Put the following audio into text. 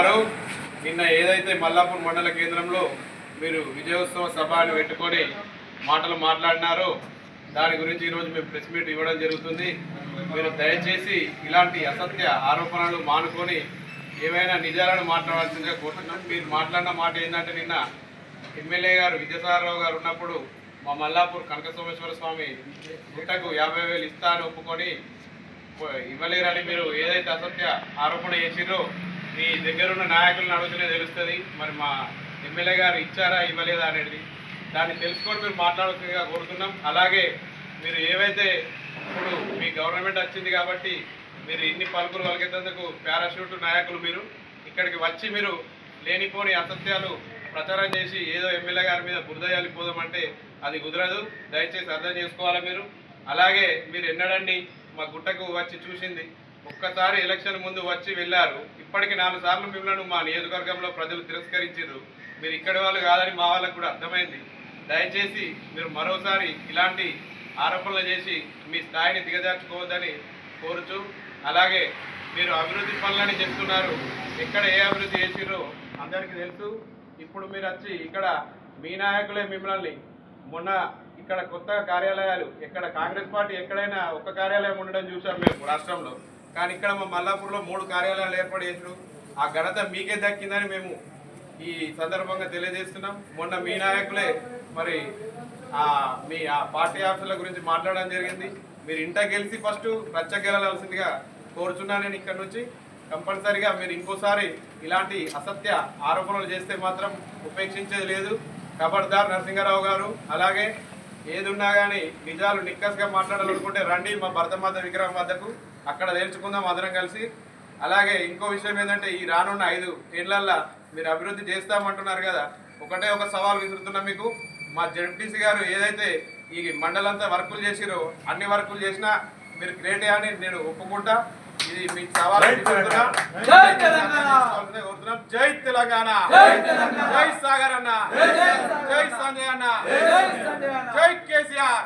గారు నిన్న ఏదైతే మల్లాపూర్ మండల కేంద్రంలో మీరు విజయోత్సవ సభ అని పెట్టుకొని మాటలు మాట్లాడినారో దాని గురించి ఈరోజు మేము ప్రెస్ మీట్ ఇవ్వడం జరుగుతుంది. మీరు దయచేసి ఇలాంటి అసత్య ఆరోపణలు మానుకొని ఏవైనా నిజాలను మాట్లాడాల్సిందిగా కోరుతున్నాం. మీరు మాట్లాడిన మాట ఏంటంటే నిన్న ఎమ్మెల్యే గారు విద్యాసాగరరావు గారు ఉన్నప్పుడు మా మల్లాపూర్ కనక సోమేశ్వర స్వామి గుట్టకు యాభై వేలు ఇస్తా అని ఒప్పుకొని ఇవ్వలేరని మీరు ఏదైతే అసత్య ఆరోపణ చేసిరో మీ దగ్గరున్న నాయకులను అడుగుతూనే తెలుస్తుంది. మరి మా ఎమ్మెల్యే గారు ఇచ్చారా ఇవ్వలేదా అనేది దాన్ని తెలుసుకొని మీరు మాట్లాడుతుందిగా కోరుతున్నాం. అలాగే మీరు ఏవైతే ఇప్పుడు మీ గవర్నమెంట్ వచ్చింది కాబట్టి మీరు ఇన్ని పలుకులు కలిగేందుకు పారాషూట్ నాయకులు మీరు ఇక్కడికి వచ్చి మీరు లేనిపోని అసత్యాలు ప్రచారం చేసి ఏదో ఎమ్మెల్యే గారి మీద బురద పోదామంటే అది కుదరదు. దయచేసి అర్థం చేసుకోవాలి మీరు? అలాగే మీరు ఎన్నడండి మా గుట్టకు వచ్చి చూసింది. ఒక్కసారి ఎలక్షన్ ముందు వచ్చి వెళ్ళారు. ఇప్పటికి నాలుగు సార్లు మిమ్మల్ని మా నియోజకవర్గంలో ప్రజలు తిరస్కరించారు మీరు ఇక్కడి వాళ్ళు కాదని మా వాళ్ళకు కూడా అర్థమైంది. దయచేసి మీరు మరోసారి ఇలాంటి ఆరోపణలు చేసి మీ స్థాయిని దిగజార్చుకోవద్దని కోరుచు అలాగే మీరు అభివృద్ధి పనులని చెప్తున్నారు. ఎక్కడ ఏ అభివృద్ధి చేసిరో అందరికీ తెలుసు. ఇప్పుడు మీరు వచ్చి ఇక్కడ మీ నాయకులే మిమ్మల్ని మొన్న ఇక్కడ కొత్త కార్యాలయాలు ఇక్కడ కాంగ్రెస్ పార్టీ ఎక్కడైనా ఒక్క కార్యాలయం ఉండడం చూసాం మేము రాష్ట్రంలో. కానీ ఇక్కడ మా మల్లాపూర్లో మూడు కార్యాలయాలు ఏర్పాటు చేసారు. ఆ ఘనత మీకే దక్కిందని మేము ఈ సందర్భంగా తెలియజేస్తున్నాం. మొన్న మీ నాయకులే మరి ఆ మీ ఆ పార్టీ ఆఫీసుల గురించి మాట్లాడడం జరిగింది. మీరు ఇంట గెలిచి ఫస్ట్ రచ్చ గెలవలసిందిగా కోరుచున్నాను నేను ఇక్కడ నుంచి. కంపల్సరిగా మీరు ఇంకోసారి ఇలాంటి అసత్య ఆరోపణలు చేస్తే మాత్రం ఉపేక్షించేది లేదు. ఖబర్దార్ నరసింహారావు గారు అలాగే ఏదున్నా కానీ నిజాలు నిక్కస్గా మాట్లాడాలనుకుంటే రండి మా భరతమాత విగ్రహం వద్దకు. అక్కడ తేల్చుకుందాం అందరం కలిసి. అలాగే ఇంకో విషయం ఏంటంటే ఈ రానున్న ఐదు ఏళ్ళల్లో మీరు అభివృద్ధి చేస్తామంటున్నారు కదా. ఒకటే ఒక సవాల్ విసురుతున్నా మీకు. మా జడ్పీసీ గారు ఏదైతే ఈ మండలంతా వర్కులు చేసిరో అన్ని వర్కులు చేసినా మీరు గ్రేటే అని నేను ఒప్పుకుంటా. ఇది మీకు సవాల్. జై తెలంగాణ! జై సాగర్ అన్న. జై సంజయ్ అన్న. జై కేసీఆర్!